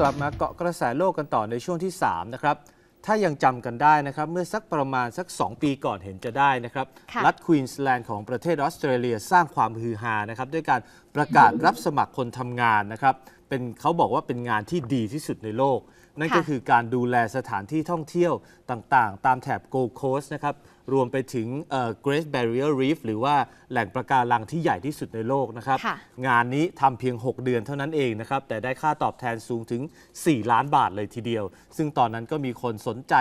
กลับมาเกาะกระแสโลกกันต่อในช่วงที่ 3 นะครับ ถ้ายังจำกันได้นะครับ เมื่อสักประมาณสัก 2 ปีก่อนเห็นจะได้นะครับค่ะรัฐควีนสแลนด์ของประเทศออสเตรเลียสร้างความฮือฮานะครับด้วยการประกาศรับสมัครคนทำงานนะครับเป็นเขาบอกว่าเป็นงานที่ดีที่สุดในโลก นั่นก็ค่ะคือการดูแลสถานที่ท่องเที่ยวต่างๆ ตามแถบโกลโคสนะครับ รวมไปถึงเอ่อ Great Barrier Reef หรือว่าแหล่งประการังที่ใหญ่ที่สุดในโลกนะครับค่ะงานนี้ทำเพียง 6 เดือนเท่านั้นเองนะครับ แต่ได้ค่าตอบแทนสูงถึง 4 ล้านบาทเลยทีเดียว ซึ่งตอนนั้นก็มีคนสนใจ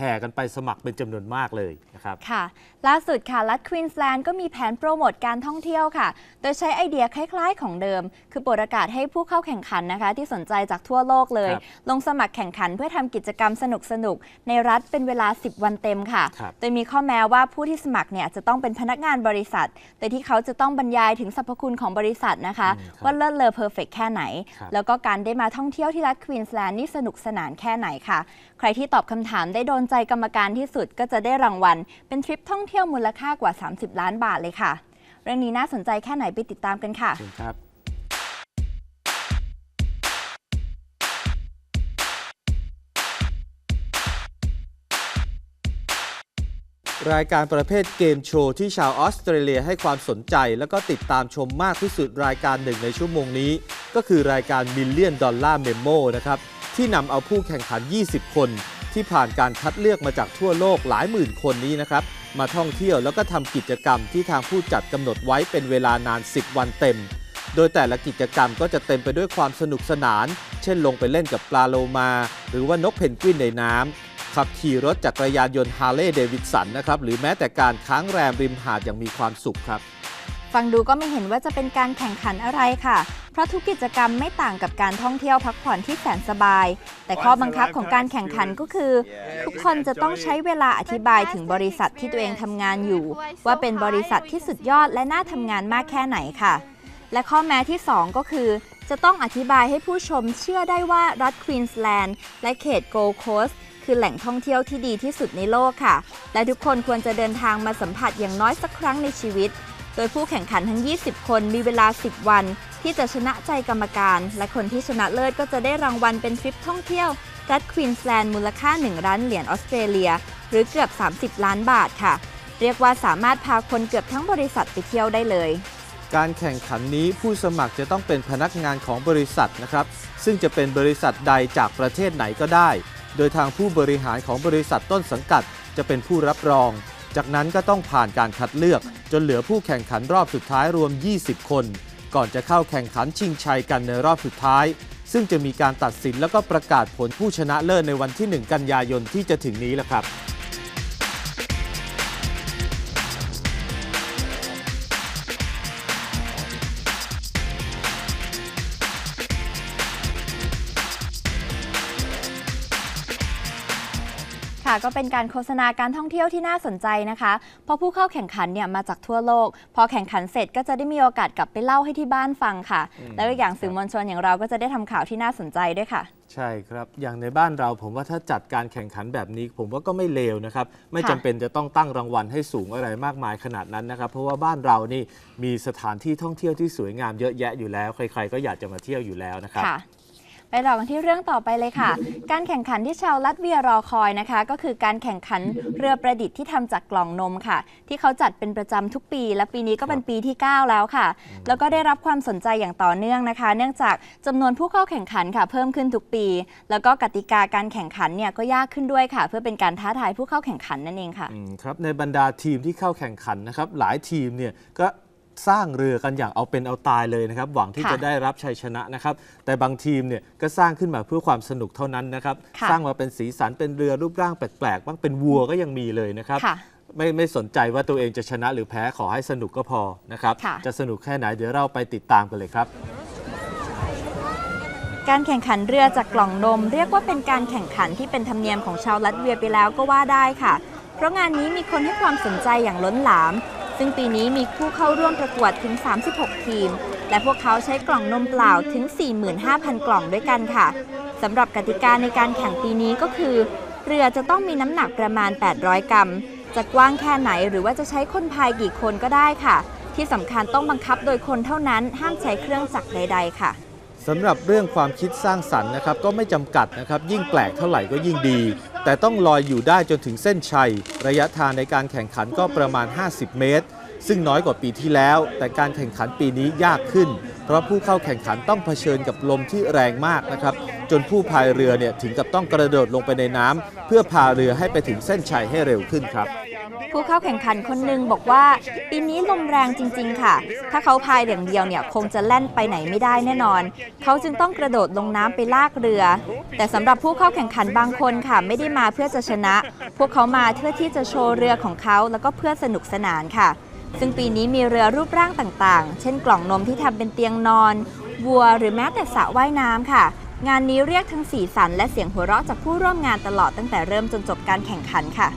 แห่กันไปสมัครเป็นจำนวนมากเลยนะครับ ค่ะ ล่าสุดค่ะรัฐควีนสแลนด์ก็มีแผนโปรโมทการท่องเที่ยวค่ะ โดยใช้ไอเดียคล้ายๆของเดิม คือเปิดโอกาสให้ผู้เข้าแข่งขันนะคะ ที่สนใจจากทั่วโลกเลยครับลงสมัครแข่งขันเพื่อทำกิจกรรมสนุกๆ ในรัฐเป็นเวลา 10 วันเต็มค่ะครับโดยมีข้อแม้ว่าผู้ที่สมัครเนี่ยจะต้องเป็นพนักงานบริษัท โดยที่เขาจะต้องบรรยายถึงสรรพคุณของบริษัทนะคะอืมครับว่าเลิศเลอเพอร์เฟกแค่ไหนครับแล้วก็การได้มาท่องเที่ยวที่รัฐควีนสแลนด์นี่สนุกสนานแค่ไหนค่ะ ใครที่ตอบคำถามได้โดนใจกรรมการที่สุดก็จะได้รางวัล เป็นทริปท่องเที่ยวมูลค่ากว่า 30 ล้านบาทเลยค่ะ เรื่องนี้น่าสนใจแค่ไหนไปติดตามกันค่ะครับรายการประเภทเกมโชว์ที่ชาวออสเตรเลียให้ความสนใจ แล้วก็ติดตามชมมากที่สุดรายการหนึ่งในชั่วโมงนี้ ก็คือรายการ Million Dollar Memo นะครับ ที่นำเอาผู้แข่งขัน 20 คน ที่ผ่านการคัดเลือกมาจากทั่วโลกหลายหมื่นคนนี้นะครับ มาท่องเที่ยวแล้วก็ทำกิจกรรมที่ทางผู้จัดกำหนดไว้เป็นเวลานาน 10 วันเต็ม โดยแต่ละกิจกรรมก็จะเต็มไปด้วยความสนุกสนาน เช่นลงไปเล่นกับปลาโลมา หรือว่านกเพนกวินในน้ำขับขี่รถจักรยานยนต์ฮาร์เลย์เดวิดสันนะครับหรือแม้แต่การค้างแรมริมหาดอย่างมีความสุขครับ ฟังดูก็ไม่เห็นว่าจะเป็นการแข่งขันอะไรค่ะ เพราะทุกกิจกรรมไม่ต่างกับการท่องเที่ยวพักผ่อนที่แสนสบาย แต่ข้อบังคับของการแข่งขันก็คือ ทุกคนจะต้องใช้เวลาอธิบายถึงบริษัทที่ตัวเองทำงานอยู่ ว่าเป็นบริษัทที่สุดยอดและน่าทำงานมากแค่ไหนค่ะ และข้อแม้ที่ 2 ก็คือ จะต้องอธิบายให้ผู้ชมเชื่อได้ว่ารัฐควีนสแลนด์และเขตโกลโคสคือแหล่งท่องเที่ยวที่ดีที่สุดในโลกค่ะ และทุกคนควรจะเดินทางมาสัมผัสอย่างน้อยสักครั้งในชีวิต โดยผู้แข่งขันทั้ง 20 คนมีเวลา 10 วัน ที่จะชนะใจกรรมการ และคนที่ชนะเลิศก็จะได้รางวัลเป็นทริปท่องเที่ยวรัฐควีนสแลนด์มูลค่า 1 ล้านเหรียญออสเตรเลีย หรือเกือบ 30 ล้านบาทค่ะ เรียกว่าสามารถพาคนเกือบทั้งบริษัทไปเที่ยวได้เลย การแข่งขันนี้ผู้สมัครจะต้องเป็นพนักงานของบริษัทนะครับ ซึ่งจะเป็นบริษัทใดจากประเทศไหนก็ได้ โดยทางผู้บริหารของบริษัทต้นสังกัดจะเป็นผู้รับรอง จากนั้นก็ต้องผ่านการคัดเลือกจนเหลือผู้แข่งขันรอบสุดท้ายรวม 20 คน ก่อนจะเข้าแข่งขันชิงชัยกันในรอบสุดท้าย ซึ่งจะมีการตัดสินแล้วก็ประกาศผลผู้ชนะเลิศในวันที่ 1 กันยายนที่จะถึงนี้แหละครับ ค่ะ ก็เป็นการโฆษณาการท่องเที่ยวที่น่าสนใจนะคะเพราะผู้เข้าแข่งขันเนี่ยมาจากทั่วโลก พอแข่งขันเสร็จก็จะได้มีโอกาสกลับไปเล่าให้ที่บ้านฟังค่ะอืมแล้วอีกอย่างสื่อมวลชนอย่างเราก็จะได้ทำข่าวที่น่าสนใจด้วยค่ะ ใช่ครับ อย่างในบ้านเราผมว่าถ้าจัดการแข่งขันแบบนี้ ผมว่าก็ไม่เลวนะครับ ไม่ค่ะจำเป็นจะต้องตั้งรางวัลให้สูงอะไรมากมายขนาดนั้นนะครับ เพราะว่าบ้านเรานี่มีสถานที่ท่องเที่ยวที่สวยงามเยอะแยะอยู่แล้ว ใคร ๆ ก็อยากจะมาเที่ยวอยู่แล้วนะครับค่ะ ไปต่อกันที่เรื่องต่อไปเลยค่ะ การแข่งขันที่ชาวลัตเวียรอคอยนะคะ ก็คือการแข่งขันเรือประดิษฐ์ที่ทำจากกล่องนมค่ะ ที่เขาจัดเป็นประจำทุกปี และปีนี้ก็เป็นปีที่ 9 แล้วค่ะ แล้วก็ได้รับความสนใจอย่างต่อเนื่องนะคะ เนื่องจากจำนวนผู้เข้าแข่งขันค่ะ เพิ่มขึ้นทุกปี แล้วก็กติกาการแข่งขันเนี่ยก็ยากขึ้นด้วยค่ะ เพื่อเป็นการท้าทายผู้เข้าแข่งขันนั่นเองค่ะครับในบรรดาทีมที่เข้าแข่งขันนะครับหลายทีมเนี่ยก็ สร้างเรือกันอย่างเอาเป็นเอาตายเลยนะครับ หวังที่ค่ะจะได้รับชัยชนะนะครับ แต่บางทีมเนี่ยก็สร้างขึ้นมาเพื่อความสนุกเท่านั้นนะครับ ค่ะ สร้างมาเป็นสีสันเป็นเรือรูปร่างแปลกๆบ้างเป็นวัวก็ยังมีเลยนะครับ ค่ะ ไม่ไม่สนใจว่าตัวเองจะชนะหรือแพ้ขอให้สนุกก็พอนะครับ ค่ะ จะสนุกแค่ไหนเดี๋ยวเราไปติดตามกันเลยครับ การแข่งขันเรือจากกล่องนม เรียกว่าเป็นการแข่งขันที่เป็นธรรมเนียมของชาวลัตเวียไปแล้วก็ว่าได้ค่ะ เพราะงานนี้มีคนให้ความสนใจอย่างล้นหลาม ซึ่งปีนี้มีผู้เข้าร่วมประกวดถึง 36 ทีม และพวกเขาใช้กล่องนมเปล่าถึง 45,000 กล่องด้วยกันค่ะสำหรับกติกาในการแข่งปีนี้ก็คือ เรือจะต้องมีน้ำหนักประมาณ 800 กรัม จะกว้างแค่ไหนหรือว่าจะใช้คนพายกี่คนก็ได้ค่ะ ที่สำคัญต้องบังคับโดยคนเท่านั้นห้ามใช้เครื่องจักรใด ๆ ค่ะสำหรับเรื่องความคิดสร้างสรรค์นะครับก็ไม่จำกัดนะครับยิ่งแปลกเท่าไหร่ก็ยิ่งดี แต่ต้องลอยอยู่ได้จนถึงเส้นชัย ระยะทางในการแข่งขันก็ประมาณ 50 เมตร ซึ่งน้อยกว่าปีที่แล้ว แต่การแข่งขันปีนี้ยากขึ้น เพราะผู้เข้าแข่งขันต้องเผชิญกับลมที่แรงมากนะครับ จนผู้พายเรือเนี่ยถึงกับต้องกระโดดลงไปในน้ำเพื่อพาเรือให้ไปถึงเส้นชัยให้เร็วขึ้นครับ ผู้เข้าแข่งขันคนหนึ่งบอกว่า ปีนี้ลมแรงจริง ๆ ค่ะ ถ้าเขาพายอย่างเดียวเนี่ยคงจะแล่นไปไหนไม่ได้แน่นอน เขาจึงต้องกระโดดลงน้ำไปลากเรือ แต่สำหรับผู้เข้าแข่งขันบางคนค่ะ ไม่ได้มาเพื่อจะชนะ พวกเขามาเพื่อที่จะโชว์เรือของเขาแล้วก็เพื่อสนุกสนานค่ะ ซึ่งปีนี้มีเรือรูปร่างต่างๆ เช่นกล่องนมที่ทำเป็นเตียงนอนวัวหรือแม้แต่สระว่ายน้ำค่ะงานนี้เรียกทั้งสีสันและเสียงหัวเราะจากผู้ร่วมงานตลอดตั้งแต่เริ่มจนจบการแข่งขันค่ะ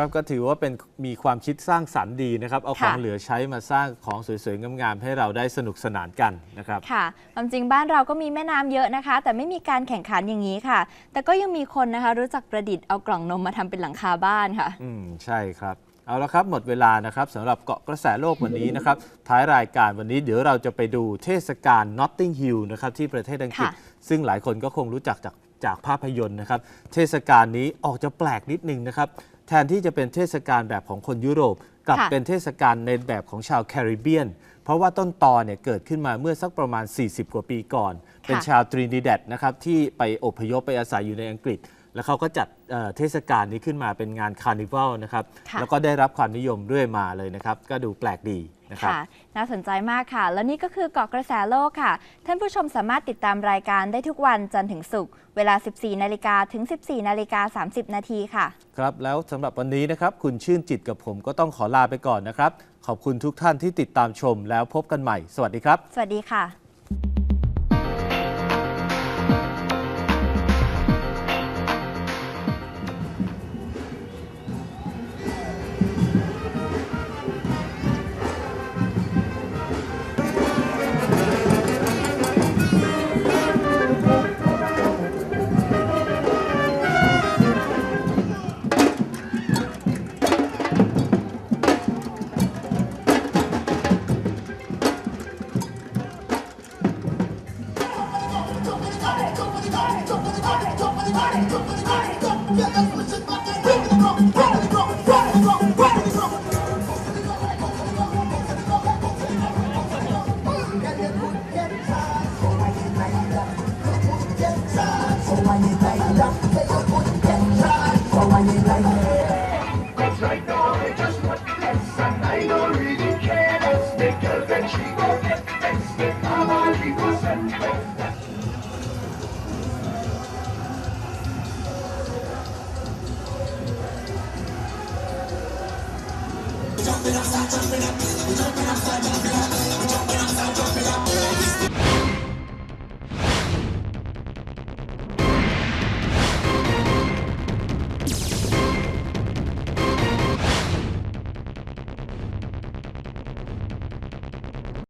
ครับก็ถือว่าเป็นมีความคิดสร้างสรรค์ดีนะครับเอาของค่ะเหลือใช้มาสร้างของสวยๆงามๆให้เราได้สนุกสนานกันนะครับค่ะความจริงบ้านเราก็มีแม่น้ำเยอะนะคะ แต่ไม่มีการแข่งขันอย่างนี้ค่ะ แต่ก็ยังมีคนนะคะรู้จักประดิษฐ์เอากล่องนมมาทำเป็นหลังคาบ้านค่ะ อืมใช่ครับเอาละครับ หมดเวลานะครับสำหรับเกาะกระแสโลกวันนี้นะครับ ท้ายรายการวันนี้เดี๋ยวเราจะไปดูเทศกาล Notting Hill นะครับที่ประเทศอังกฤษค่ะซึ่งหลายคนก็คงรู้จักจากจากภาพยนตร์นะครับ เทศกาลนี้ออกจะแปลกนิดนึงนะครับ แทนที่จะเป็นเทศกาลแบบของคนยุโรป กลับค่ะเป็นเทศกาลในแบบของชาวแคริบเบียน เพราะว่าต้นตอเนี่ยเกิดขึ้นมาเมื่อสักประมาณ 40 กว่าปีก่อน เป็นชาวตรินิแดดนะครับที่ไปอพยพไปอาศัยอยู่ในอังกฤษ แล้วเขาก็จัดเอ่อเทศกาลนี้ขึ้นมาเป็นงานคาร์นิวัลนะครับค่ะแล้วก็ได้รับความนิยมเรื่อยมาเลยนะครับ ก็ดูแปลกดี นะครับค่ะน่าสนใจมากค่ะ แล้วนี่ก็คือเกาะกระแสโลกค่ะ ท่านผู้ชมสามารถติดตามรายการได้ทุกวันจันทร์ถึงศุกร์เวลา 14 นาฬิกาถึง 14 นาฬิกา 30 นาทีค่ะ ครับแล้วสำหรับวันนี้นะครับ คุณชื่นจิตกับผมก็ต้องขอลาไปก่อนนะครับ ขอบคุณทุกท่านที่ติดตามชมแล้วพบกันใหม่ สวัสดีครับ สวัสดีค่ะ something up.